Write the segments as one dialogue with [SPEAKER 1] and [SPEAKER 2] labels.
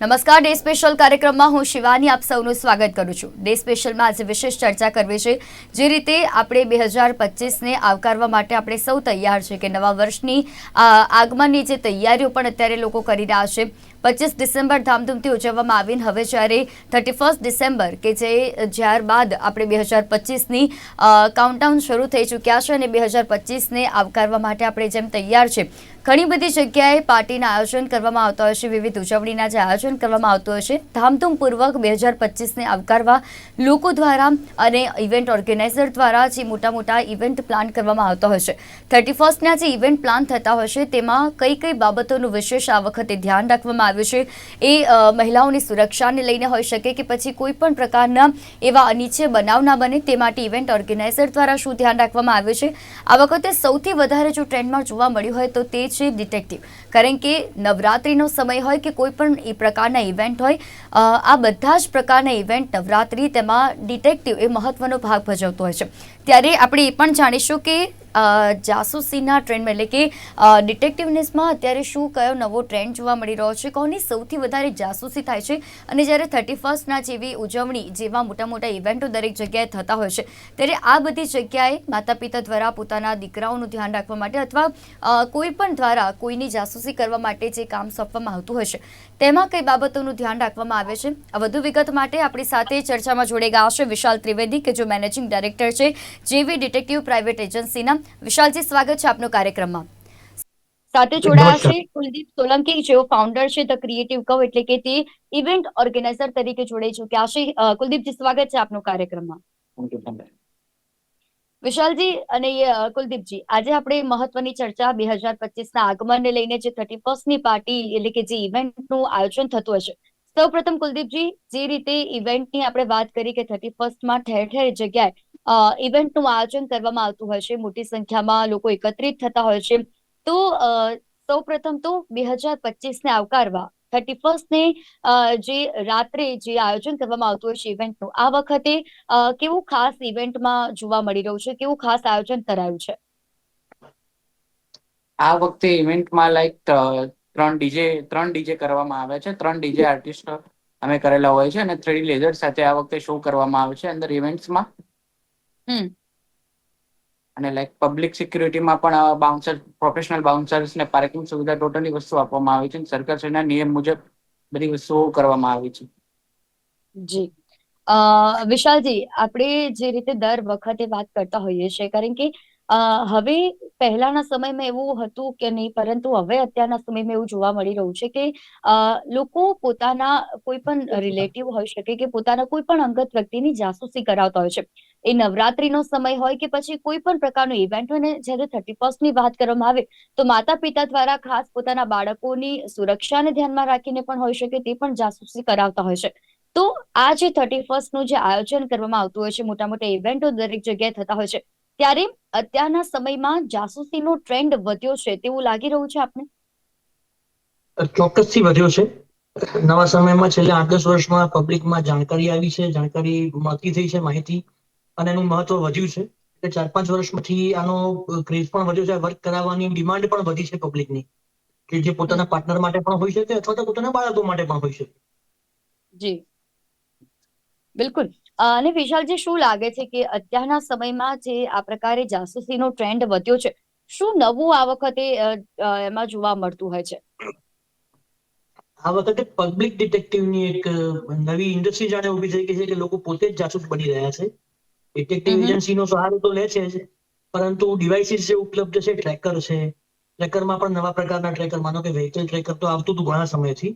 [SPEAKER 1] નમસ્કાર, day special કાર્યક્રમમાં હું શિવાની આપ સૌનું સ્વાગત કરું છું. ડે સ્પેશિયલમાં આજે વિશેષ ચર્ચા કરવી છે, જે રીતે આપણે બે હજાર પચીસને આવકારવા માટે આપણે સૌ તૈયાર છે કે નવા વર્ષની આગમનની જે તૈયારીઓ પણ અત્યારે લોકો કરી રહ્યા છે. પચીસ ડિસેમ્બર ધામધૂમથી ઉજવવામાં આવીને હવે જ્યારે થર્ટી ફર્સ્ટ ડિસેમ્બર કે જે જ્યાર બાદ આપણે બે હજાર પચીસની કાઉન્ટડાઉન શરૂ થઈ ચૂક્યા છે અને બે હજાર પચીસને આવકારવા માટે આપણે જેમ તૈયાર છે ઘણી બધી જગ્યાએ પાર્ટીના આયોજન કરવામાં આવતા હોય છે, વિવિધ ઉજવણીના જે આયોજન કરવામાં આવતું હોય છે, ધામધૂમપૂર્વક બે હજાર પચીસને આવકારવા લોકો દ્વારા અને ઇવેન્ટ ઓર્ગેનાઇઝર દ્વારા જે મોટા મોટા ઇવેન્ટ પ્લાન કરવામાં આવતા હોય છે. થર્ટી ફર્સ્ટના જે ઇવેન્ટ પ્લાન થતા હોય છે, તેમાં કઈ કઈ બાબતોનું વિશેષ આ વખતે ધ્યાન રાખવામાં આવ્યું છે, એ મહિલાઓની સુરક્ષાને લઈને હોઈ શકે કે પછી કોઈ પણ પ્રકારના એવા અનિચ્છે બનાવ ના બને તે માટે ઇવેન્ટ ઓર્ગેનાઇઝર દ્વારા શું ધ્યાન રાખવામાં આવ્યું છે? આ વખતે સૌથી વધારે જો ટ્રેન્ડમાં જોવા મળ્યું હોય તો તે છે ડિટેક્ટિવ કારણ કે નવરાત્રિનો સમય હોય કે કોઈ પણ એ પ્રકારના ઇવેન્ટ હોય આ બધા જ પ્રકારના ઇવેન્ટ નવરાત્રિ તેમાં ડિટેક્ટિવ એ મહત્વનો ભાગ ભજવતો હોય છે. ત્યારે આપણે એ પણ જાણીશું કે જાસૂસીના ટ્રેન્ડમાં એટલે કે ડિટેક્ટિવનેસમાં અત્યારે શું કયો નવો ટ્રેન્ડ જોવા મળી રહ્યો છે, કોની સૌથી વધારે જાસૂસી થાય છે અને જ્યારે થર્ટી ફર્સ્ટના જેવી ઉજવણી જેવા મોટા મોટા ઇવેન્ટો દરેક જગ્યાએ થતા હોય છે, ત્યારે આ બધી જગ્યાએ માતા પિતા દ્વારા પોતાના દીકરાઓનું ધ્યાન રાખવા માટે અથવા કોઈ પણ દ્વારા કોઈની જાસૂસી કરવા માટે જે કામ સોંપવામાં આવતું હોય છે તેમાં કઈ બાબતોનું ધ્યાન રાખવામાં આવે છે? આ વધુ વિગત માટે આપણી સાથે ચર્ચામાં જોડે ગયા છે વિશાલ ત્રિવેદી કે જો મેનેજિંગ ડાયરેક્ટર છે જેવી ડિટેક્ટિવ પ્રાઇવેટ એજન્સીના. વિશાલજી સ્વાગત છે આપનું કાર્યક્રમમાં. સાથે જોડાયા છે કુલદીપ સોલંકી જેઓ ફાઉન્ડર છે ધ ક્રિએટિવ કવ એટલે કે તે ઇવેન્ટ ઓર્ગેનાઇઝર તરીકે જોડાઈ ચુક્યા છે. કુલદીપજી સ્વાગત છે આપનું કાર્યક્રમમાં. વિશાલજી અને કુલદીપજી, આજે આપણે મહત્વની ચર્ચા બે હજાર પચીસના આગમનને લઈને જે થર્ટી ફર્સ્ટની પાર્ટી એટલે કે જે ઇવેન્ટનું આયોજન થતું હશે. સૌ પ્રથમ કુલદીપજી, જે રીતે ઇવેન્ટની આપણે વાત કરી કે થર્ટી ફર્સ્ટમાં ઠેર ઠેર જગ્યાએ ઇવેન્ટનું આયોજન કરવામાં આવતું છે, મોટી સંખ્યામાં લોકો એકત્રિત થતા હોય છે. તો સૌ પ્રથમ તો બે હજાર પચીસને આવકારવા થર્ટી ફર્સ્ટને જે રાત્રે જે આયોજન કરવામાં આવતું હોય છે ઇવેન્ટનું આ વખતે કેવું ખાસ ઇવેન્ટમાં જોવા મળી રહ્યું છે? કેવું ખાસ આયોજન કરાયું છે?
[SPEAKER 2] આ વખતે ઇવેન્ટમાં લાઈક ત્રણ ડીજે ત્રણ ડીજે કરવામાં આવે છે. ત્રણ ડીજે આર્ટિસ્ટ અમે કરેલા હોય છે અને થ્રી લેઝર સાથે આ વખતે શો કરવામાં આવે છે અંદર ઇવેન્ટ્સમાં
[SPEAKER 1] હમ.
[SPEAKER 2] અને લાઈક પબ્લિક સિક્યુરિટીમાં પણ બાઉન્સર પ્રોફેશનલ બાઉન્સર્સ ને પાર્કિંગ સુવિધા ટોટલી વસ્તુ આપવામાં આવી છે અને સરકારશ્રીના નિયમ મુજબ બધી વસ્તુઓ કરવામાં આવી છે.
[SPEAKER 1] જી. અ વિશાલજી આપણે જે રીતે દર વખતે વાત કરતા હોઈએ છીએ કારણ કે હવે પહેલાના સમયમાં એવું હતું કે નહીં પરંતુ હવે અત્યારના સમયમાં એવું જોવા મળી રહ્યું છે કે લોકો પોતાના કોઈ પણ રિલેટિવ હોઈ શકે કે પોતાના કોઈ પણ અંગત વ્યક્તિની જાસૂસી કરાવતા હોય છે. એ નવરાત્રીનો સમય હોય કે પછી કોઈ પણ પ્રકારનો ઇવેન્ટ હોય ને જ્યારે થર્ટી ફર્સ્ટની વાત કરવામાં આવે, તો માતા પિતા દ્વારા ખાસ પોતાના બાળકોની સુરક્ષાને ધ્યાનમાં રાખીને પણ હોઈ શકે, તે પણ જાસૂસી કરાવતા હોય છે. તો આ જે થર્ટી ફર્સ્ટનું જે આયોજન કરવામાં આવતું હોય છે મોટા મોટા ઇવેન્ટો દરેક જગ્યાએ થતા હોય છે, ત્યારે અત્યારના સમયમાં જાસૂસીનો ટ્રેન્ડ વધ્યો છે તેવું લાગી રહ્યું છે આપને?
[SPEAKER 3] ચોક્કસથી વધ્યો છે. નવા સમયમાં છેલ્લા આઠ દસ વર્ષમાં પબ્લિકમાં જાણકારી આવી છે, જાણકારી મળતી થઈ છે માહિતી. અને એનું મહત્વ વધ્યું છે. એટલે ચાર પાંચ વર્ષમાંથી આનો ક્રેઝ પણ વધ્યો છે વર્ક કરાવવાની ડિમાન્ડ પણ વધી છે પબ્લિકની કે જે પોતાના પાર્ટનર માટે પણ હોઈ શકે અથવા તો પોતાના બાળકો માટે પણ હોઈ શકે.
[SPEAKER 1] જી. બિલકુલ. અને વિશાલજી શું લાગે છે કે અત્યારના સમયમાં જે આ પ્રકારે જાસૂસીનો ટ્રેન્ડ વધ્યો છે શું નવું આ વખતે એમાં જોવા મળતું હોય છે?
[SPEAKER 3] આ વખતે પબ્લિક ડિટેક્ટિવની એક નવી ઇન્ડસ્ટ્રી જાણે ઊભી થઈ ગઈ છે કે લોકો પોતે જ જાસૂસ બની રહ્યા છે. ડિટેક્ટિવ. એજન્સીનો સહારો તો લે છે જ પરંતુ ડિવાઇસીસ જે ઉપલબ્ધ છે ટ્રેકર છે ટ્રેકરમાં પણ નવા પ્રકારના ટ્રેકર માનો કે વ્હીકલ ટ્રેકર તો આવતું હતું ઘણા સમયથી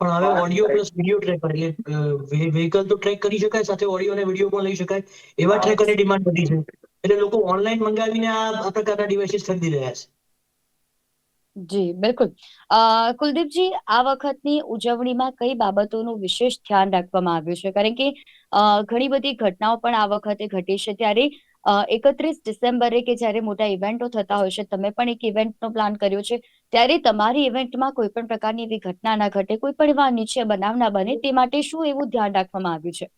[SPEAKER 3] પણ હવે ઓડિયો પ્લસ વીડિયો ટ્રેકર એટલે વ્હીકલ તો ટ્રેક કરી શકાય સાથે ઓડિયો અને વીડિયો પણ લઈ શકાય એવા ટ્રેકરની ડિમાન્ડ વધી છે. એટલે લોકો ઓનલાઈન મંગાવીને આ પ્રકારના ડિવાઇસીસ ખરીદી રહ્યા છે.
[SPEAKER 1] જી બિલકુલ. અ, કુલદીપજી આ વખતની ઉજવણીમાં કઈ બાબતોનું વિશેષ ધ્યાન રાખવામાં આવ્યું છે? કારણ કે અ, ઘણી બધી ઘટનાઓ પણ આ વખતે ઘટી છે. ત્યારે એકત્રીસ ડિસેમ્બરે કે જ્યારે મોટા ઇવેન્ટો થતા હોય છે તમે પણ એક ઇવેન્ટનો પ્લાન કર્યો છે ત્યારે તમારી ઇવેન્ટમાં કોઈ પણ પ્રકારની એવી ઘટના ના ઘટે કોઈ પણ એવા અનિચ્છનીય બનાવ ના બને તે માટે શું એવું ધ્યાન રાખવામાં આવ્યું છે?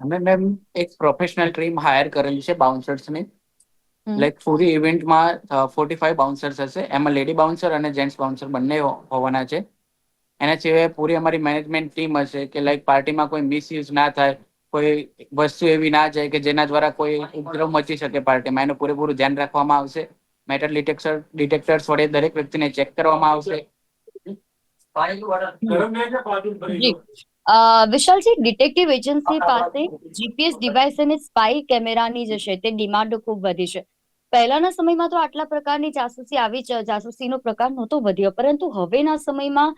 [SPEAKER 2] અમે મેમ એક પ્રોફેશનલ ટીમ હાયર કરેલી છે બાઉન્સર્સની. લાઈક પૂરી ઇવેન્ટમાં ફોર્ટી ફાઈવ બાઉન્સર્સ હશે. એમાં લેડી બાઉન્સર અને જેન્ટ્સ બાઉન્સર બંને હોવાના છે. એના સિવાય પૂરી અમારી મેનેજમેન્ટ ટીમ હશે કે લાઈક પાર્ટીમાં કોઈ મિસયુઝ ના થાય કોઈ વસ્તુ એવી ના જાય કે જેના દ્વારા કોઈ ઉપદ્રવ મચી શકે પાર્ટીમાં એનું પૂરેપૂરું ધ્યાન રાખવામાં આવશે. મેટલ ડિટેક્ટર ડિટેક્ટર્સ વડે દરેક વ્યક્તિને ચેક કરવામાં આવશે.
[SPEAKER 1] વિશાલજી ડિટેક્ટિવ એજન્સી પાસે જીપીએસ ડિવાઇસ અને સ્પાઈ કેમેરાની જે છે તે ડિમાન્ડ ખૂબ વધી છે. પહેલાના સમયમાં તો આટલા પ્રકારની જાસૂસી આવી જ જાસૂસીનો પ્રકાર નહોતો વધ્યો. પરંતુ હવેના સમયમાં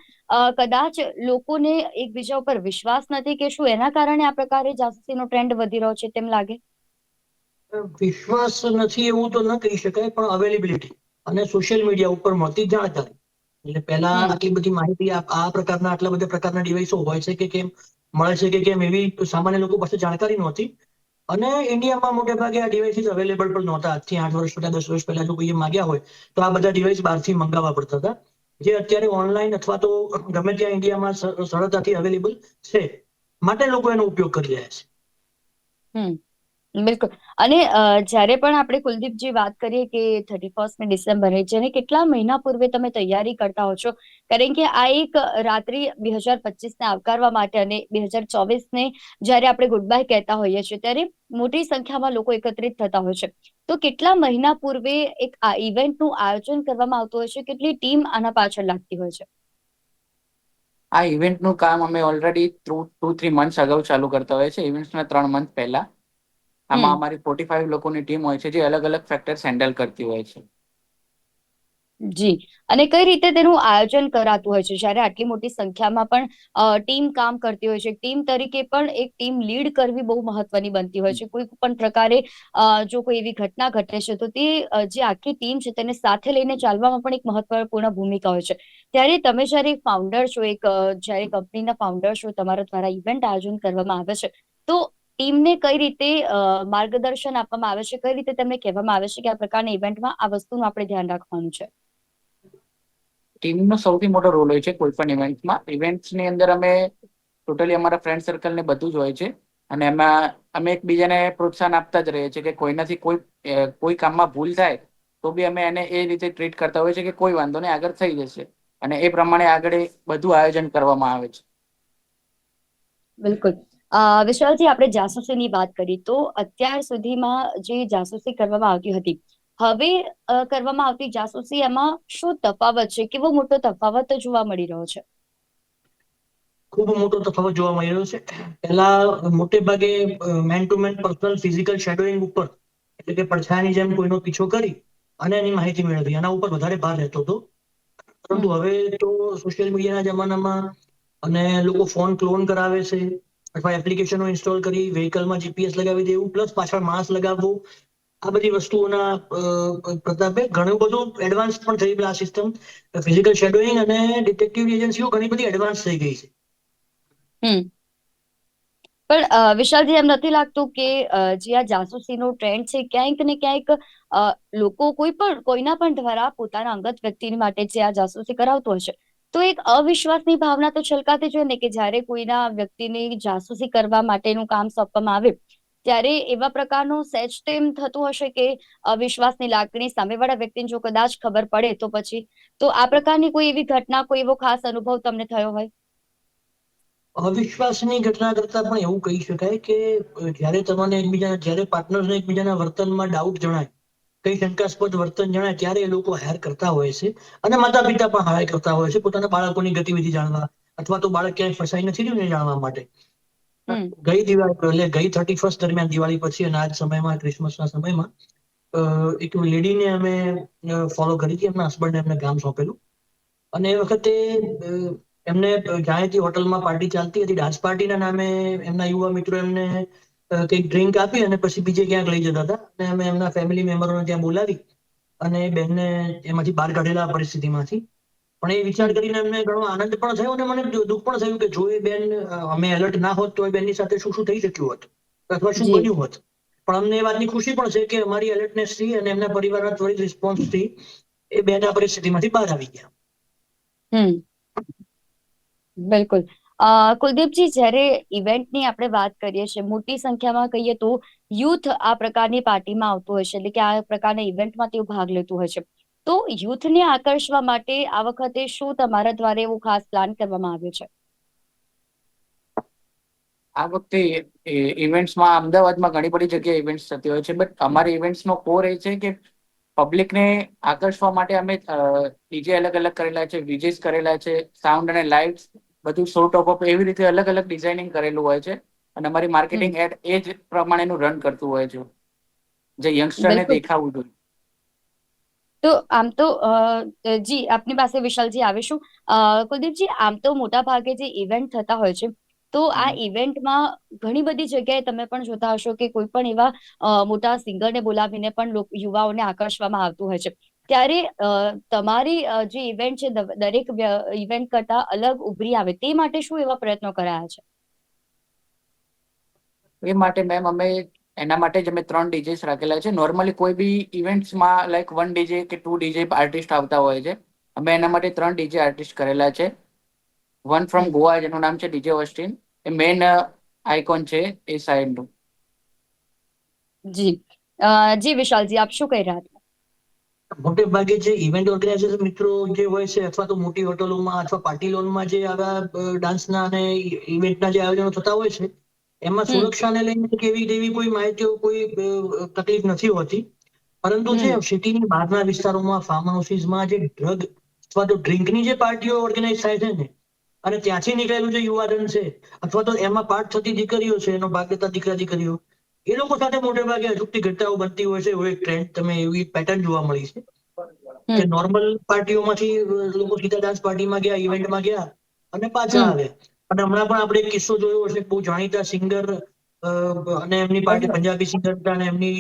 [SPEAKER 1] કદાચ લોકોને એકબીજા ઉપર વિશ્વાસ નથી કે શું એના કારણે આ પ્રકારે જાસૂસીનો ટ્રેન્ડ વધી રહ્યો છે તેમ લાગે?
[SPEAKER 3] વિશ્વાસ નથી એવું તો ન કહી શકાય પણ અવેલેબિલિટી અને સોશિયલ મીડિયા ઉપર મળતી જાણકારી. એટલે પહેલા આટલી બધી માહિતી આ પ્રકારના આટલા બધા પ્રકારના ડિવાઇસો હોય છે કે કેમ મળે છે કે કેમ એવી સામાન્ય લોકો પાસે જાણકારી નહોતી. અને ઇન્ડિયામાં મોટે ભાગે આ ડિવાઇસીસ અવેલેબલ પણ નહોતા. આજથી આઠ વર્ષ પહેલા, દસ વર્ષ પહેલા જો કોઈએ માંગ્યા હોય, તો આ બધા ડિવાઇસ બહારથી મંગાવવા પડતા હતા. જે અત્યારે ઓનલાઈન અથવા તો ગમે ત્યાં ઇન્ડિયામાં સરળતાથી અવેલેબલ છે. માટે લોકો એનો ઉપયોગ કરી રહ્યા છે.
[SPEAKER 1] હમ. બિલકુલ. અને જ્યારે પણ આપણે કુલદીપજી વાત કરીએ કે થર્ટી ફર્સ્ટ ડિસેમ્બરે જેને કેટલા મહિના પૂર્વે તમે તૈયારી કરતા હો છો? કારણ કે આ એક રાત્રિ બે હજાર પચીસને આવકારવા માટે અને બે હજાર ચોવીસને જ્યારે આપણે ગુડ બાય કહેતા હોઈએ છીએ, ત્યારે મોટી સંખ્યામાં લોકો એકત્રિત થતા હોય છે. તો કેટલા મહિના પૂર્વે એક આ ઇવેન્ટનું આયોજન કરવામાં આવતું હોય છે? કેટલી ટીમ આના પાછળ લાગતી હોય છે?
[SPEAKER 2] આ ઇવેન્ટનું કામ અમે ઓલરેડી ટુ થ્રી મંથ્સ અગાઉ ચાલુ કરતા હોય છે ઇવેન્ટ્સના ત્રણ મંથ પહેલા. આમાં અમારી ફોર્ટી ફાઈવ લોકોની ટીમ હોય છે જે અલગ અલગ ફેક્ટર્સ હેન્ડલ કરતી હોય છે.
[SPEAKER 1] જી. અને કઈ રીતે તેનું આયોજન કરાતું હોય છે? જ્યારે આટલી મોટી સંખ્યામાં પણ ટીમ કામ કરતી હોય છે. ટીમ તરીકે પણ એક ટીમ લીડ કરવી બહુ મહત્વની બનતી હોય છે. કોઈ પણ પ્રકારે જો કોઈ એવી ઘટના ઘટે છે તો તે જે આખી ટીમ છે તેને સાથે લઈને ચાલવામાં પણ એક મહત્વપૂર્ણ ભૂમિકા હોય છે. ત્યારે તમે જ્યારે એક ફાઉન્ડર છો એક જ્યારે કંપનીના ફાઉન્ડર છો તમારા દ્વારા ઇવેન્ટ આયોજન કરવામાં આવે છે તો ટીમને કઈ રીતે અ, માર્ગદર્શન આપવામાં આવે છે કઈ રીતે તેમને કહેવામાં આવે છે કે આ પ્રકારના ઇવેન્ટમાં આ વસ્તુનું આપણે ધ્યાન રાખવાનું છે?
[SPEAKER 2] ટીમનો સૌથી મોટો રોલ હોય છે કોઈ પણ ઇવેન્ટમાં. ઇવેન્ટ્સની અંદર અમે ટોટલી અમારા ફ્રેન્ડ સર્કલ ને બધું જ હોય છે. અને એમાં અમે એકબીજાને પ્રોત્સાહન આપતા જ રહીએ છીએ કે કોઈનાથી કોઈ કોઈ કામમાં ભૂલ થાય તો બી અમે એને એ રીતે ટ્રીટ કરતા હોય છે કે કોઈ વાંધો નહીં આગળ થઈ જશે. અને એ પ્રમાણે આગળ બધું આયોજન કરવામાં આવે છે.
[SPEAKER 1] બિલકુલ. વિશાલજી આપણે જાસૂસીની વાત કરી તો અત્યાર સુધીમાં જે જાસૂસી કરવામાં આવતી હતી હવે કરવામાં આવતી જાસૂસી એમાં શું તફાવત છે? કેવો મોટો તફાવત જોવા મળી રહ્યો છે?
[SPEAKER 3] ખૂબ મોટો તફાવત જોવા મળી રહ્યો છે. પહેલા મોટે ભાગે man to man personal physical shadowing ઉપર એટલે કે પડછાયાની જેમ કોઈનો પીછો કરી અને એની માહિતી મેળવી એના ઉપર વધારે ભાર રહેતો હતો. પરંતુ હવે તો સોશિયલ મીડિયાના જમાનામાં અને લોકો ફોન ક્લોન કરાવે છે અથવા એપ્લિકેશનો ઇન્સ્ટોલ કરી વ્હીકલમાં જીપીએસ લગાવી દેવું પ્લસ પાછળ માસ્ક લગાવવું. આ બધી વસ્તુઓના પ્રતાપે ઘણું બધું એડવાન્સ પણ થઈ ગયેલા આ સિસ્ટમ ફિઝિકલ શેડોઈંગ અને ડિટેક્ટિવ એજન્સીઓ ઘણી બધી એડવાન્સ થઈ ગઈ છે.
[SPEAKER 1] હમ. પણ વિશાલજી, એમ નથી લાગતું કે જે આ જાસૂસીનો ટ્રેન્ડ છે, ક્યાંક ને ક્યાંક લોકો કોઈ પણ, કોઈના પણ દ્વારા પોતાના અંગત વ્યક્તિ માટે જે આ જાસૂસી કરાવતો હશે તો એક અવિશ્વાસની ભાવના તો છલકાતી જોઈએ ને કે જ્યારે કોઈના વ્યક્તિને જાસૂસી કરવા માટેનું કામ સોંપવામાં આવે, ત્યારે એવા પ્રકારનું સહેજ તો એમ થતું હશે કે અવિશ્વાસની લાગણી સામેવાળા વ્યક્તિને જો કદાચ ખબર પડે તો પછી, તો આ પ્રકારની કોઈ એવી ઘટના, કોઈ એવો ખાસ અનુભવ તમને થયો હોય?
[SPEAKER 3] અવિશ્વાસની ઘટના કરતા પણ એવું કહી શકાય કે જ્યારે તમને એકબીજા, જ્યારે પાર્ટનર્સને એકબીજાના વર્તનમાં ડાઉટ જણાય કઈ શંકાસ્પદ વર્તન જણાય ત્યારે એ લોકો હાયર કરતા હોય છે. અને માતા પિતા પણ હાયર કરતા હોય છે. પોતાના બાળકોની ગતિવિધિ જાણવા અથવા તો બાળક ક્યાંય ફસાઈ નથી રહ્યું એ જાણવા માટે. ગઈ દિવાળી એટલે ગઈ થર્ટી ફર્સ્ટ દરમિયાન દિવાળી પછી અને આજ સમયમાં ક્રિસમસના સમયમાં એક લેડીને અમે ફોલો કરી હતી. એમના હસબન્ડને એમને ગામ સોંપેલું. અને એ વખતે એમને જાણીતી હોટલમાં પાર્ટી ચાલતી હતી. ડાન્સ પાર્ટીના નામે એમના યુવા મિત્રો એમને કંઈક ડ્રિંક આપી અને પછી બીજે ક્યાંક લઈ જતા હતા. અને અમે એમના ફેમિલી મેમ્બરોને ત્યાં બોલાવી અને બેનને એમાંથી બહાર કાઢેલા પરિસ્થિતિમાંથી. પણ એ વિચાર કરીને એમને ઘણો આનંદ પણ થયો અને મને દુઃખ પણ થયું કે જો એ બેન અમે એલર્ટ ના હોત તો એ બેનની સાથે શું શું થઈ શક્યું હોત? અથવા શું બન્યું હોત? પણ અમને એ વાતની ખુશી પણ છે કે અમારી એલર્ટનેસથી અને એમના પરિવારના ત્વરિત રિસ્પોન્સથી એ બેન આ પરિસ્થિતિમાંથી બહાર આવી ગયા.
[SPEAKER 1] હમ. બિલકુલ. અ, કુલદીપજી જ્યારે ઇવેન્ટની આપણે વાત કરીએ છીએ મોટી સંખ્યામાં કહીએ તો યુથ આ પ્રકારની પાર્ટીમાં આવતું છે એટલે કે આ પ્રકારના ઇવેન્ટમાં તેઓ ભાગ લેતું હશે તો યુથને આકર્ષવા માટે આ વખતે શું તમારા દ્વારા એવો ખાસ પ્લાન કરવામાં આવ્યો છે?
[SPEAKER 2] આ વખતે ઇવેન્ટ્સમાં અમદાવાદમાં ઘણી બધી જગ્યાએ ઇવેન્ટ્સ થતી હોય છે બટ અમારી ઇવેન્ટ્સનો કોર એ છે કે પબ્લિકને આકર્ષવા માટે અમે ડીજે અલગ અલગ કરેલા છે વિજેસ કરેલા છે સાઉન્ડ અને લાઇટ્સ બધું શો ટોપ અપ એવી રીતે અલગ અલગ ડિઝાઇનિંગ કરેલું હોય છે. અને અમારી માર્કેટિંગ એડ એ જ પ્રમાણેનું રન કરતું હોય છે. જે યંગસ્ટરને દેખાવું જોઈએ.
[SPEAKER 1] તો આમ તો જી આપની પાસે વિશાલજી આવીશું. કુલદીપજી આમ તો મોટા ભાગે જે ઇવેન્ટ થતા હોય છે તો આ ઇવેન્ટમાં ઘણી બધી જગ્યાએ તમે પણ જોતા હશો કે કોઈ પણ એવા મોટા સિંગરને બોલાવીને પણ યુવાઓને આકર્ષવામાં આવતું હોય છે. ત્યારે તમારી જે ઇવેન્ટ છે દરેક ઇવેન્ટ કરતા અલગ ઉભરી આવે તે માટે શું એવા પ્રયત્નો કરાયા છે?
[SPEAKER 2] એ માટે મેમ અમે એના માટે જ અમે ત્રણ ડીજેસ રાખેલા છે. નોર્મલી કોઈ બી ઇવેન્ટ્સમાં લાઈક વન ડીજે કે ટુ ડીજે આર્ટિસ્ટ આવતા હોય છે. અમે એના માટે ત્રણ ડીજે આર્ટિસ્ટ કરેલા છે. વન ફ્રોમ ગોવા જેનું નામ છે ડીજે ઓસ્ટિન એ મેઇન આઇકોન છે એ સાઈડનું
[SPEAKER 1] જી. અ, જી વિશાલજી આપ શું કહી રહ્યા હતા
[SPEAKER 3] મોટે ભાગે જે ઇવેન્ટ ઓર્ગેનાઇઝર મિત્રો જે હોય છે અથવા તો મોટી હોટલોમાં અથવા પાર્ટી લોનમાં જે આવા ડાન્સના અને ઇવેન્ટના જે આયોજનો થતા હોય છે એમાં સુરક્ષાને લઈને કેવી એવી કોઈ માહિતીઓ કોઈ તકલીફ નથી હોતી. પરંતુ જે સિટીની બહારના વિસ્તારોમાં ફાર્મ હાઉસીસમાં જે ડ્રગ અથવા તો ડ્રિંકની જે પાર્ટીઓ ઓર્ગેનાઇઝ થાય છે ને અને ત્યાંથી નીકળેલું જે યુવાધન છે અથવા તો એમાં પાર્ટ થતી દીકરીઓ છે એનો ભાગ લેતા દીકરા દીકરીઓ એ લોકો સાથે મોટે ભાગે અજુકતી ઘટનાઓ બનતી હોય છે એવો એક ટ્રેન્ડ તમે એવી પેટર્ન જોવા મળી છે. કે નોર્મલ પાર્ટીઓમાંથી લોકો સીધા ડાન્સ પાર્ટીમાં ગયા ઇવેન્ટમાં ગયા અને પાછા આવે અને હમણાં પણ આપણે એક કિસ્સો જોયો હશે બહુ જાણીતા સિંગર અને એમની પાર્ટી પંજાબી સિંગર હતા અને એમની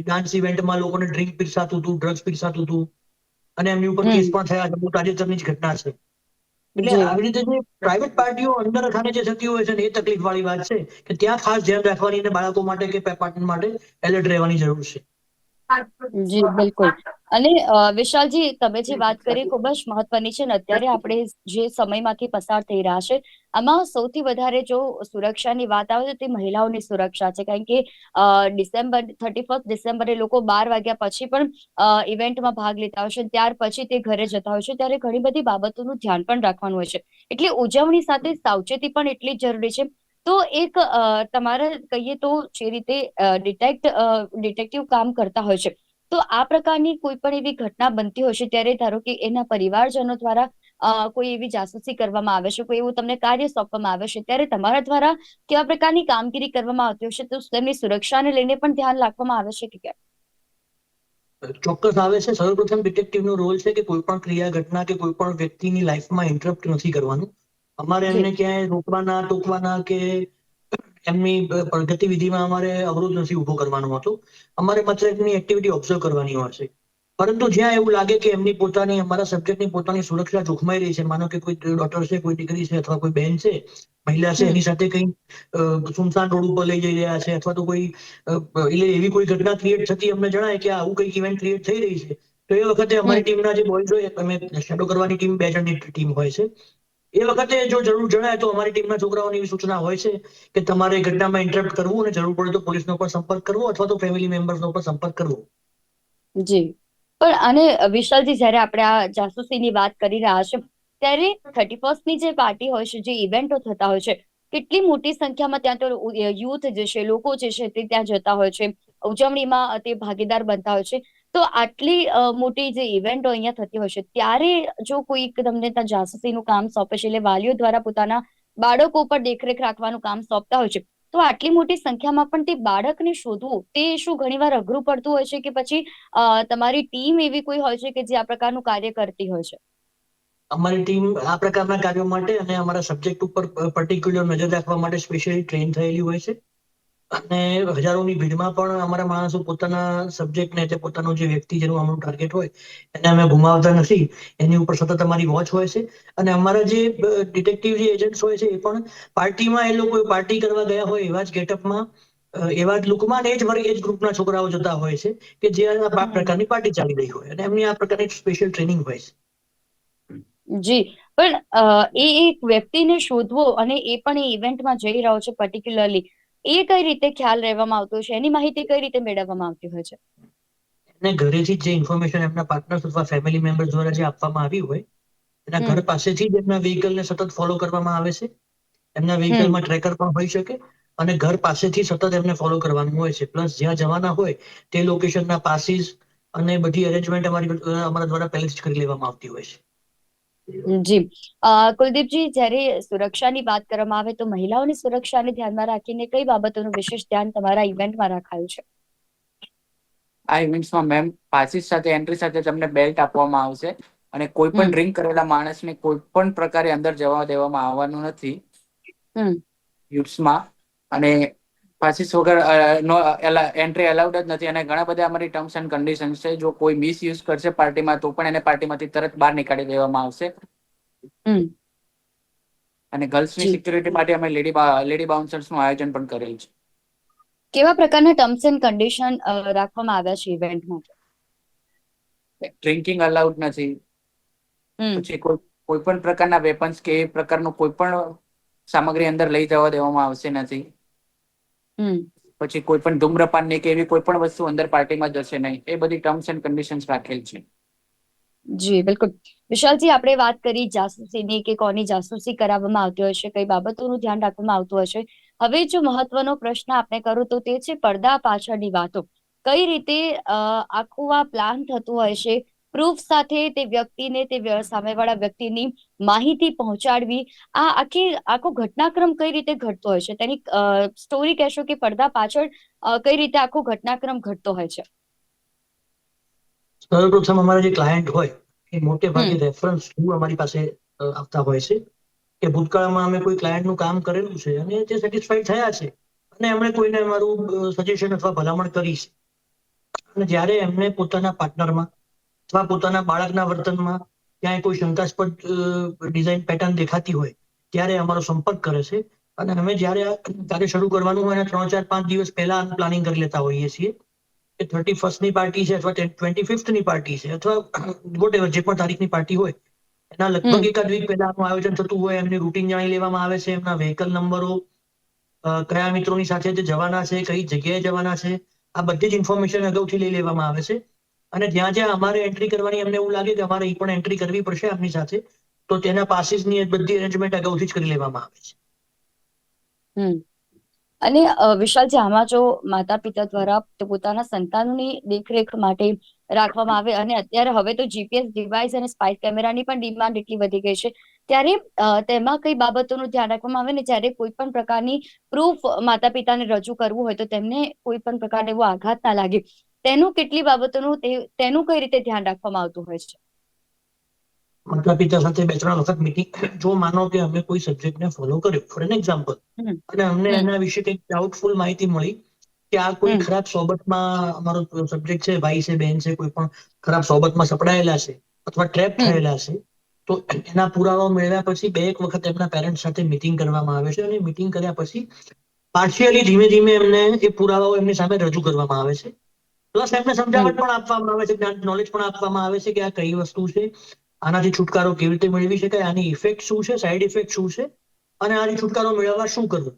[SPEAKER 3] ડાન્સ ઇવેન્ટમાં લોકોને ડ્રિંક પીરસાતું હતું ડ્રગ્સ પીરસાતું હતું. અને એમની ઉપર કેસ પણ થયા છે બહુ તાજેતરની જ ઘટના છે. એટલે આવી રીતે જે પ્રાઇવેટ પાર્ટીઓ અંદર ખાને જે થતી હોય છે ને એ તકલીફ વાળી વાત છે કે ત્યાં ખાસ ધ્યાન રાખવાની અને બાળકો માટે કે પાર્ટનર માટે એલર્ટ રહેવાની જરૂર છે.
[SPEAKER 1] જી, બિલકુલ. અને વિશાલજી, તમે જે વાત કરી ખૂબ જ મહત્વની છે ને અત્યારે આપણે જે સમયમાંથી પસાર થઈ રહ્યા છે, આમાં સૌથી વધારે જો સુરક્ષાની વાત આવે તો તે મહિલાઓની સુરક્ષા છે. કારણ કે ડિસેમ્બર, થર્ટી ફર્સ્ટ ડિસેમ્બરે લોકો બાર વાગ્યા પછી પણ ઇવેન્ટમાં ભાગ લેતા હોય છે ત્યાર પછી તે ઘરે જતા હોય છે. ત્યારે ઘણી બધી બાબતોનું ધ્યાન પણ રાખવાનું હોય છે. એટલે ઉજવણી સાથે સાવચેતી પણ એટલી જ જરૂરી છે. તો એક તમારે કહીએ તો જે રીતે ડિટેક્ટ ડિટેક્ટિવ કામ કરતા હોય છે. તો આ પ્રકારની કોઈ પણ એવી ઘટના બનતી હોય છે, ત્યારે ધારો કે એના પરિવારજનો દ્વારા કોઈ એવી જાસૂસી કરવામાં આવે છે, કોઈ એવું તમને કાર્ય સોંપવામાં આવે છે, ત્યારે તમારા દ્વારા કેવા પ્રકારની કામગીરી કરવામાં આવતી હશે તો તેમની સુરક્ષાને લઈને પણ ધ્યાન રાખવામાં આવે છે કે કેમ?
[SPEAKER 3] ચોક્કસ આવે છે. સર્વપ્રથમ ડિટેક્ટિવનો રોલ છે કે કોઈ પણ ક્રિયા, ઘટના કે કોઈ પણ વ્યક્તિની લાઈફમાં ઇન્ટરપ્ટ નથી કરવાનું. અમારે એમને ક્યાંય રોકવાના ટોકવાના કે એમની ગતિવિધિમાં અમારે અવરોધ નથી ઊભો કરવાનો હોતો. અમારે માત્ર એમની એક્ટિવિટી ઓબ્ઝર્વ કરવાની હોય છે. પરંતુ જ્યાં એવું લાગે કે એમની પોતાની અમારા સબ્જેક્ટની પોતાની સુરક્ષા જોખમાઈ રહી છે માનો કે કોઈ ડોટર છે કોઈ દીકરી છે અથવા કોઈ બહેન છે મહિલા છે એની સાથે કઈ સુમસાન રોડ ઉપર લઈ જઈ રહ્યા છે અથવા તો કોઈ એટલે એવી કોઈ ઘટના ક્રિએટ થતી અમને જણાય કે આવું કંઈક ઇવેન્ટ ક્રિએટ થઈ રહી છે તો એ વખતે અમારી ટીમના જે બોયઝ હોય અમે શેડો કરવાની ટીમ બે જણની ટીમ હોય છે. એ વખતે જો જરૂર જણાય તો અમારી ટીમના છોકરાઓની એવી સૂચના હોય છે કે તમારે ઘટનામાં ઇન્ટરપ્ટ કરવું અને જરૂર પડે તો પોલીસનો પણ સંપર્ક કરવો અથવા તો ફેમિલી મેમ્બર્સનો પણ સંપર્ક કરવો.
[SPEAKER 1] જી. પણ અને વિશાલજી, જ્યારે આપણે આ જાસૂસીની વાત કરી રહ્યા છે, ત્યારે થર્ટી ફર્સ્ટની જે પાર્ટી હોય છે, જે ઇવેન્ટો થતા હોય છે, કેટલી મોટી સંખ્યામાં ત્યાં તો યુથ જે છે, લોકો જે છે તે ત્યાં જતા હોય છે, ઉજવણીમાં તે ભાગીદાર બનતા હોય છે. તો આટલી મોટી જે ઇવેન્ટો અહીંયા થતી હોય છે, ત્યારે જો કોઈક તમને ત્યાં જાસૂસીનું કામ સોંપે છે, એટલે વાલીઓ દ્વારા પોતાના બાળકો પર દેખરેખ રાખવાનું કામ સોંપતા હોય છે, તો આટલી મોટી સંખ્યામાં પણ તે બાળકને શોધવું, તે શું ઘણીવાર અઘરું પડતું હોય છે કે પછી તમારી ટીમ એવી કોઈ હોય છે કે જે આ પ્રકારનું કાર્ય કરતી હોય છે?
[SPEAKER 3] અમારી ટીમ આ પ્રકારના કાર્યો માટે અને અમારા સબ્જેક્ટ ઉપર પર્ટિક્યુલર નજર રાખવા માટે સ્પેશિયલી ટ્રેન થયેલી હોય છે. અને હજારોની ભીડમાં પણ અમારા માણસો પોતાના સબ્જેક્ટને તે પોતાનો જે વ્યક્તિ જેનું અમારું ટાર્ગેટ હોય, એને અમે ગુમાવતા નથી. એની ઉપર સતત અમારી વોચ હોય છે. અને અમારા જે ડિટેક્ટિવ જે એજન્ટ્સ હોય છે, એ પણ પાર્ટીમાં એ લોકો પાર્ટી કરવા ગયા હોય એવા જ ગેટઅપમાં એવા જ લુકમાં એ જ વર્ગ એ જ ગ્રુપના છોકરાઓ જતા હોય છે કે જે આ પ્રકારની પાર્ટી ચાલી રહી હોય. અને એમની આ પ્રકારની સ્પેશિયલ ટ્રેનિંગ હોય છે.
[SPEAKER 1] જી. પણ એ એક વ્યક્તિને શોધવો અને એ પણ એ ઇવેન્ટમાં જઈ રહ્યો છે પર્ટિક્યુલરલી એ કઈ રીતે ખ્યાલ રહેવામાં આવતો છે? એની માહિતી કઈ રીતે મેળવવામાં આવતી હોય છે?
[SPEAKER 3] અને ઘરેથી જે ઇન્ફોર્મેશન એમના પાર્ટનર્સ અથવા ફેમિલી મેમ્બર દ્વારા જે આપવામાં આવી હોય એના. ઘર પાસેથી જ એમના વ્હીકલને સતત ફોલો કરવામાં આવે છે. એમના વ્હીકલમાં ટ્રેકર પણ હોઈ શકે અને ઘર પાસેથી સતત એમને ફોલો કરવાનું હોય છે. પ્લસ જ્યાં જવાના હોય તે લોકેશનના પાસીસ અને બધી અરેન્જમેન્ટ અમારી અમારા દ્વારા પહેલેથી જ કરી લેવામાં આવતી હોય છે.
[SPEAKER 1] જી અ, કુલદીપજી જ્યારે સુરક્ષાની વાત કરવામાં આવે તો મહિલાઓની સુરક્ષાને ધ્યાનમાં રાખીને કઈ બાબતોનું વિશેષ ધ્યાન તમારા ઇવેન્ટમાં રાખાયું છે
[SPEAKER 2] આ ઇવેન્ટ્સમાં મેમ પાસીસ સાથે એન્ટ્રી સાથે તમને બેલ્ટ આપવામાં આવશે અને કોઈ
[SPEAKER 1] હમ.
[SPEAKER 2] પણ ડ્રિંક કરેલા માણસને કોઈ પણ પ્રકારે અંદર જવા દેવામાં આવવાનું નથી
[SPEAKER 1] હમ.
[SPEAKER 2] યુથ્સમાં અને પાસીસ વગર નો એન્ટ્રી અલાઉડ જ નથી. અને ઘણા બધા અમારી ટર્મ્સ એન્ડ કન્ડિશન્સ છે. જો કોઈ મિસયુઝ કરશે પાર્ટીમાં તો પણ એને પાર્ટીમાંથી તરત બહાર નીકાળી દેવામાં આવશે. અને ગર્લ્સની સિક્યુરિટી માટે અમે લેડી લેડી બાઉન્સર્સનું આયોજન પણ કરેલ છે.
[SPEAKER 1] કેવા પ્રકારના ટર્મ્સ એન્ડ કન્ડિશન રાખવામાં આવ્યા છે ઇવેન્ટમાં
[SPEAKER 2] ડ્રિંકિંગ અલાઉડ નથી. પછી કોઈ કોઈ પણ પ્રકારના વેપન્સ કે એ પ્રકારનું કોઈ પણ સામગ્રી અંદર લઈ જવા દેવામાં આવશે નથી. પછી કોઈ પણ ધૂમ્રપાન ને કે એવી કોઈ પણ વસ્તુ અંદર પાર્ટીમાં જશે નહીં. એ બધી ટર્મ્સ એન્ડ કન્ડિશન્સ રાખેલ છે.
[SPEAKER 1] જી બિલકુલ. વિશાલજી આપણે વાત કરી જાસૂસીની કે કોની જાસૂસી કરાવવામાં આવતી હશે કઈ બાબતોનું ધ્યાન રાખવામાં આવતું હશે હવે જો મહત્વનો પ્રશ્ન આપણે કરું તો તે છે પડદા પાછળની વાતો. કઈ રીતે આખું આ પ્લાન થતું હોય છે પ્રૂફ સાથે તે વ્યક્તિને તે સામેવાળા વ્યક્તિની માહિતી પહોંચાડવી. આ આખી આખો ઘટનાક્રમ કઈ રીતે ઘટતો હોય છે? તેની સ્ટોરી કહેશો કે પડદા પાછળ કઈ રીતે આખો ઘટનાક્રમ ઘટતો હોય છે?
[SPEAKER 3] સર્વપ્રથમ અમારા જે ક્લાયન્ટ હોય એ મોટે ભાગે રેફરન્સ થ્રુ અમારી પાસે આવતા હોય છે કે ભૂતકાળમાં અમે કોઈ ક્લાયન્ટનું કામ કરેલું છે અને તે સેટિસ્ફાઈડ થયા છે અને એમણે કોઈને અમારું સજેશન અથવા ભલામણ કરી છે. અને જ્યારે એમને પોતાના પાર્ટનરમાં અથવા પોતાના બાળકના વર્તનમાં ક્યાંય કોઈ શંકાસ્પદ ડિઝાઇન પેટર્ન દેખાતી હોય ત્યારે અમારો સંપર્ક કરે છે. અને અમે જ્યારે કાર્ય શરૂ કરવાનું હોય એના ત્રણ ચાર પાંચ દિવસ પહેલા પ્લાનિંગ કરી લેતા હોઈએ છીએ કે થર્ટી ફર્સ્ટની પાર્ટી છે અથવા ટ્વેન્ટી ફિફ્થની પાર્ટી છે અથવા વોટ જે પણ તારીખની પાર્ટી હોય એના લગભગ એકાદ વીક પહેલા આનું આયોજન થતું હોય એમની રૂટીન જાણી લેવામાં આવે છે એમના વ્હીકલ નંબરો કયા મિત્રોની સાથે જવાના છે કઈ જગ્યાએ જવાના છે આ બધી જ ઇન્ફોર્મેશન અગાઉથી લઈ લેવામાં આવે છે. અને જ્યાં જ્યાં અમારે એન્ટ્રી કરવાની એમને એવું લાગે કે અમારે એ પણ એન્ટ્રી કરવી પડશે આમની સાથે, તો તેના પાસીસની બધી અરેન્જમેન્ટ અગાઉથી જ કરી લેવામાં આવે છે.
[SPEAKER 1] અને વિશાલજી આમાં જો માતા પિતા દ્વારા પોતાના સંતાનોની દેખરેખ માટે રાખવામાં આવે અને અત્યારે હવે તો જીપીએસ ડિવાઇસ અને સ્પાઇસ કેમેરાની પણ ડિમાન્ડ એટલી વધી ગઈ છે. ત્યારે તેમાં કઈ બાબતોનું ધ્યાન રાખવામાં આવે ને જ્યારે કોઈ પણ પ્રકારની પ્રૂફ માતા પિતાને રજૂ કરવું હોય તો તેમને કોઈ પણ પ્રકારનો એવો આઘાત ના લાગે. તેનું કેટલી બાબતોનું તેનું કઈ રીતે ધ્યાન રાખવામાં આવતું હોય છે?
[SPEAKER 3] માતા પિતા સાથે બે ત્રણ વખત મીટિંગ જો માનો કે અમે કોઈ સબ્જેક્ટને ફોલો કર્યો ફોર એન એક્ઝામ્પલ અને અમને એના વિશે કંઈક ડાઉટફુલ માહિતી મળી કે આ કોઈ ખરાબ સોબતમાં અમારો સબ્જેક્ટ છે ભાઈ છે બેન છે કોઈ પણ ખરાબ સોબતમાં સપડાયેલા છે અથવા ટ્રેપ થયેલા છે તો એના પુરાવા મેળવ્યા પછી બે એક વખત એમના પેરેન્ટ સાથે મીટિંગ કરવામાં આવે છે અને મીટિંગ કર્યા પછી પાર્શિયલી ધીમે ધીમે એમને એ પુરાવાઓ એમની સામે રજૂ કરવામાં આવે છે. પ્લસ એમને સમજાવટ પણ આપવામાં આવે છે નોલેજ પણ આપવામાં આવે છે કે આ કઈ વસ્તુ છે આનાથી છુટકારો કેવી રીતે મેળવી શકાય આની ઇફેક્ટ શું છે સાઈડ ઇફેક્ટ શું છે અને આની છુટકારો મેળવવા શું કરવું?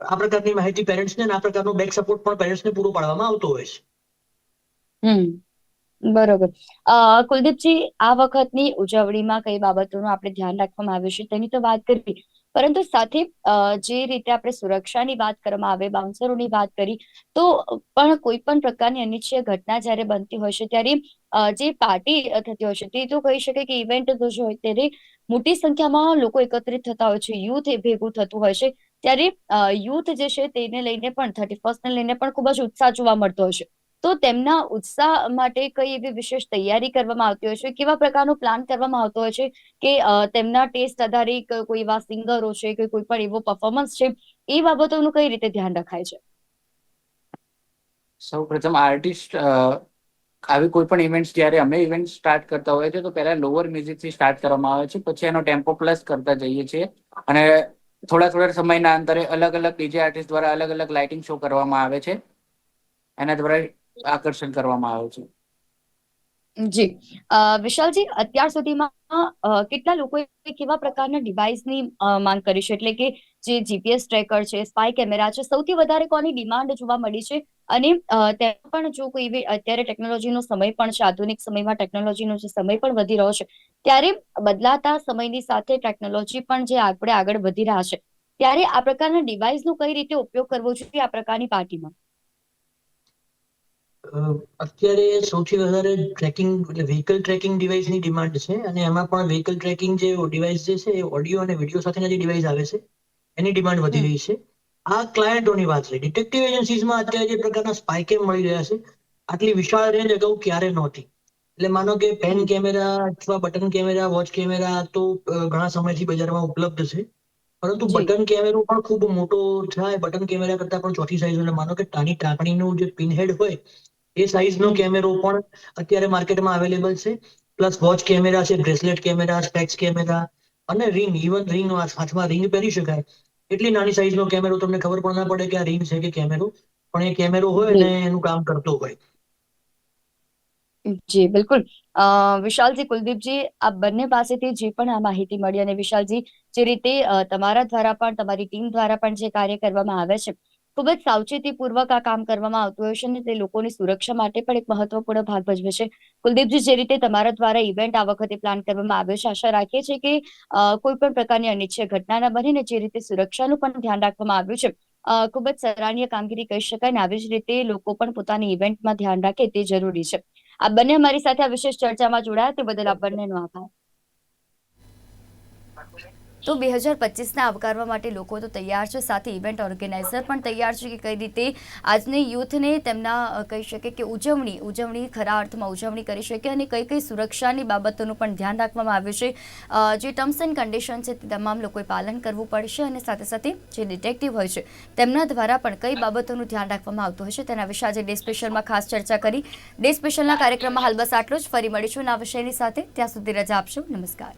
[SPEAKER 3] આ પ્રકારની માહિતી પેરેન્ટ્સને આ પ્રકારનો બેક સપોર્ટ પણ પેરેન્ટ્સને પૂરો પાડવામાં આવતો હોય છે.
[SPEAKER 1] હમ. બરોબર. કુલદીપજી આ વખતની ઉજવણીમાં કઈ બાબતોનું આપણે ધ્યાન રાખવામાં આવ્યું છે? તેની તો વાત કરી પરંતુ સાથે જે રીતે આપણે સુરક્ષાની વાત કરવામાં આવે, બાઉન્સરોની વાત કરી, તો પણ કોઈ પણ પ્રકારની અનિચ્છીય ઘટના જ્યારે બનતી હોય છે, ત્યારે જે પાર્ટી થતી હોય છે, તે તો કહી શકે કે ઇવેન્ટ જો હોય, ત્યારે મોટી સંખ્યામાં લોકો એકત્રિત થતા હોય છે, યુથ એ ભેગું થતું હોય છે, ત્યારે યુથ જે છે, તેને લઈને પણ, થર્ટી ફર્સ્ટને લઈને પણ ખૂબ જ ઉત્સાહ જોવા મળતો હોય છે. તો તેમના ઉત્સાહ માટે કઈ એવી વિશેષ તૈયારી કરવામાં આવતી હોય છે? કેવા પ્રકારનો પ્લાન કરવામાં આવતો હોય છે કે તેમના ટેસ્ટ આધારિત કોઈ એવા સિંગરો છે કે કોઈ પણ એવો પરફોર્મન્સ છે, એ બાબતોનું કઈ રીતે ધ્યાન રખાય છે?
[SPEAKER 2] સૌ પ્રથમ આર્ટિસ્ટ આવી કોઈ પણ ઇવેન્ટ્સ જ્યારે અમે ઇવેન્ટ સ્ટાર્ટ કરતા હોઈએ છીએ, તો પહેલા લોઅર મ્યુઝિકથી સ્ટાર્ટ કરવામાં આવે છે, પછી એનો ટેમ્પો પ્લસ કરતા જઈએ છીએ. અને થોડા થોડા સમયના અંતરે અલગ અલગ ડીજે આર્ટિસ્ટ દ્વારા અલગ અલગ લાઇટિંગ શો કરવામાં આવે છે. એના દ્વારા આકર્ષણ કરવામાં આવે છે.
[SPEAKER 1] જી. વિશાલજી, અત્યાર સુધીમાં કેટલા લોકોએ કેવા પ્રકારના ડિવાઇસની માંગ કરી છે? એટલે કે જે જીપીએસ ટ્રેકર છે, સ્પાય કેમેરા છે, સૌથી વધારે કોની ડિમાન્ડ જોવા મળી છે? અને તેમાં પણ જો કોઈ એવી, અત્યારે ટેકનોલોજીનો સમય પણ છે, આધુનિક સમયમાં ટેકનોલોજીનો જે સમય પણ વધી રહ્યો છે, ત્યારે બદલાતા સમયની સાથે ટેકનોલોજી પણ જે આપણે આગળ વધી રહ્યા છે, ત્યારે આ પ્રકારના ડિવાઇસનો કઈ રીતે ઉપયોગ કરવો જોઈએ આ પ્રકારની પાર્ટીમાં?
[SPEAKER 3] અત્યારે સૌથી વધારે ટ્રેકિંગ એટલે વ્હીકલ ટ્રેકિંગ ડિવાઇસની ડિમાન્ડ છે અને એમાં પણ વ્હીકલ ટ્રેકિંગ જે ડિવાઇસ જે છે એ ઓડિયો અને વીડિયો સાથેના જે ડિવાઇસ આવે છે એની ડિમાન્ડ વધી રહી છે. આ ક્લાયન્ટોની વાત છે. ડિટેક્ટિવ એજન્સીઝમાં અત્યારે જે પ્રકારના સ્પાય કેમ મળી રહ્યા છે આટલી વિશાળ રેન્જ અગાઉ ક્યારે નહોતી. એટલે માનો કે પેન કેમેરા અથવા બટન કેમેરા વોચ કેમેરા તો ઘણા સમયથી બજારમાં ઉપલબ્ધ છે. પરંતુ બટન કેમેરો પણ ખૂબ મોટો થાય. બટન કેમેરા કરતા પણ ચોથી સાઈઝ એટલે માનો કે નાની ટાંકણીનું જે પિનહેડ હોય એ સાઈઝનો. કેમેરો પણ અત્યારે માર્કેટમાં અવેલેબલ છે. પ્લસ વોચ કેમેરા છે બ્રેસલેટ કેમેરા સ્પેક્સ કેમેરા અને રિંગ ઇવન રિંગ હાથમાં રિંગ પહેરી શકાય. એટલી નાની સાઈઝનો કેમેરો તમને ખબર પણ ના પડે કે આ રિંગ છે કે કેમેરો પણ એ કેમેરો હોય
[SPEAKER 1] અને
[SPEAKER 3] ને એનું કામ કરતો હોય.
[SPEAKER 1] જી બિલકુલ. અ, વિશાલજી કુલદીપજી આ બંને પાસેથી જે પણ આ માહિતી મળી અને વિશાલજી જે રીતે તમારા દ્વારા પણ તમારી ટીમ દ્વારા પણ જે કાર્ય કરવામાં આવે છે ખૂબ જ સાવચેતીપૂર્વક આ કામ કરવામાં આવતું હોય છે અને તે લોકોની સુરક્ષા માટે પણ એક મહત્વપૂર્ણ ભાગ ભજવે છે. કુલદીપજી, જે રીતે તમારા દ્વારા ઇવેન્ટ આ વખતે પ્લાન કરવામાં આવ્યો છે, આશા રાખીએ છીએ કે કોઈ પણ પ્રકારની અનિચ્છય ઘટના ન બને ને જે રીતે સુરક્ષાનું પણ ધ્યાન રાખવામાં આવ્યું છે ખૂબ જ સરાહનીય કામગીરી કહી શકાય ને આવી જ રીતે લોકો પણ પોતાની ઇવેન્ટમાં ધ્યાન રાખે તે જરૂરી છે. આ બંને અમારી સાથે આ વિશેષ ચર્ચામાં જોડાયા તે બદલ બંનેનો આભાર. તો બે હજાર પચીસને આવકારવા માટે લોકો તો તૈયાર છે. સાથે ઇવેન્ટ ઓર્ગેનાઇઝર પણ તૈયાર છે કે કઈ રીતે આજની યુથને તેમના કહી શકે કે ઉજવણી ઉજવણી ખરા અર્થમાં ઉજવણી કરી શકે અને કઈ કઈ સુરક્ષાની બાબતોનું પણ ધ્યાન રાખવામાં આવ્યું છે. જે ટર્મ્સ એન્ડ કન્ડિશન છે તે તમામ લોકોએ પાલન કરવું પડશે અને સાથે સાથે જે ડિટેક્ટિવ હોય છે તેમના દ્વારા પણ કઈ બાબતોનું ધ્યાન રાખવામાં આવતું છે તેના વિશે આજે ડે સ્પેશિયલમાં ખાસ ચર્ચા કરી. ડે સ્પેશિયલના કાર્યક્રમમાં હાલ બસ આટલું જ. ફરી મળીશું આ વિષયની સાથે. ત્યાં સુધી રજા આપશો. નમસ્કાર.